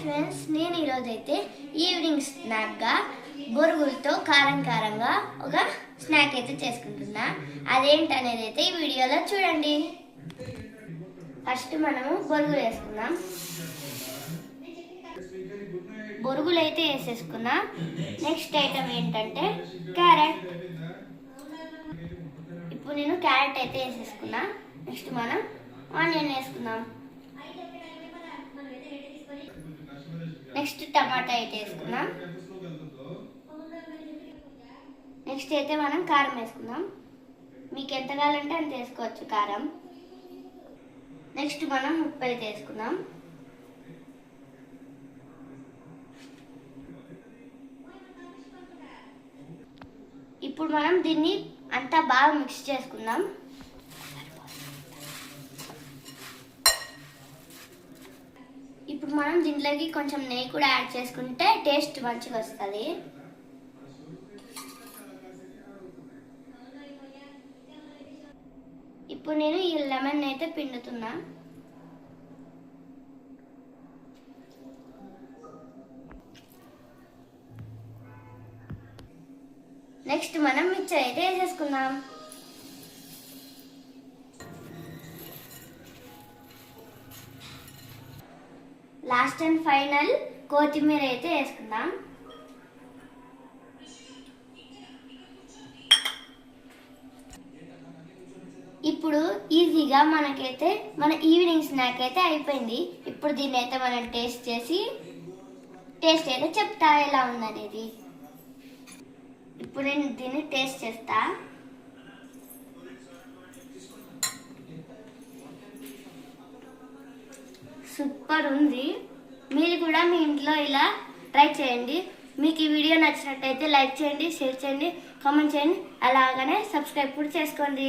Friends నేను ఈరోజు అయితే ఈవినింగ్ స్నాక్గా బొరుగులతో కారం కారంగా ఒక స్నాక్ అయితే చేసుకుంటున్నా. అదేంటనేది అయితే ఈ వీడియోలో చూడండి. ఫస్ట్ మనము బొరుగులు వేసుకుందాం. బొరుగులు అయితే వేసేసుకున్నా. నెక్స్ట్ ఐటమ్ ఏంటంటే క్యారెట్. ఇప్పుడు నేను క్యారెట్ అయితే వేసేసుకున్నా. నెక్స్ట్ మనం ఆనియన్ వేసుకుందాం. నెక్స్ట్ టమాటా అయితే వేసుకుందాం. నెక్స్ట్ అయితే మనం కారం వేసుకుందాం. మీకు ఎంత కావాలంటే అంత వేసుకోవచ్చు కారం. నెక్స్ట్ మనం ఉప్పు అయితే వేసుకుందాం. ఇప్పుడు మనం దీన్ని అంతా బాగా మిక్స్ చేసుకుందాం. ఇప్పుడు మనం దీంట్లోకి కొంచెం నెయ్యి కూడా యాడ్ చేసుకుంటే టేస్ట్ మంచిగా వస్తుంది. ఇప్పుడు నేను ఈ లెమన్ అయితే పిండుతున్నా. నెక్స్ట్ మనం మిక్చర్ అయితే వేసేసుకుందాం. లాస్ట్ అండ్ ఫైనల్ కొత్తిమీర అయితే వేసుకుందాం. ఇప్పుడు ఈజీగా మనకైతే మన ఈవినింగ్ స్నాక్ అయితే అయిపోయింది. ఇప్పుడు దీన్ని అయితే మనం టేస్ట్ చేసి టేస్ట్ అయితే చెప్తా ఎలా ఉందనేది. ఇప్పుడు నేను దీన్ని టేస్ట్ చేస్తా. సూపర్ ఉంది. మీరు కూడా మీ ఇంట్లో ఇలా ట్రై చేయండి. మీకు ఈ వీడియో నచ్చినట్టయితే లైక్ చేయండి షేర్ చేయండి కామెంట్ చేయండి. అలాగనే సబ్స్క్రైబ్ కూడా చేసుకోండి.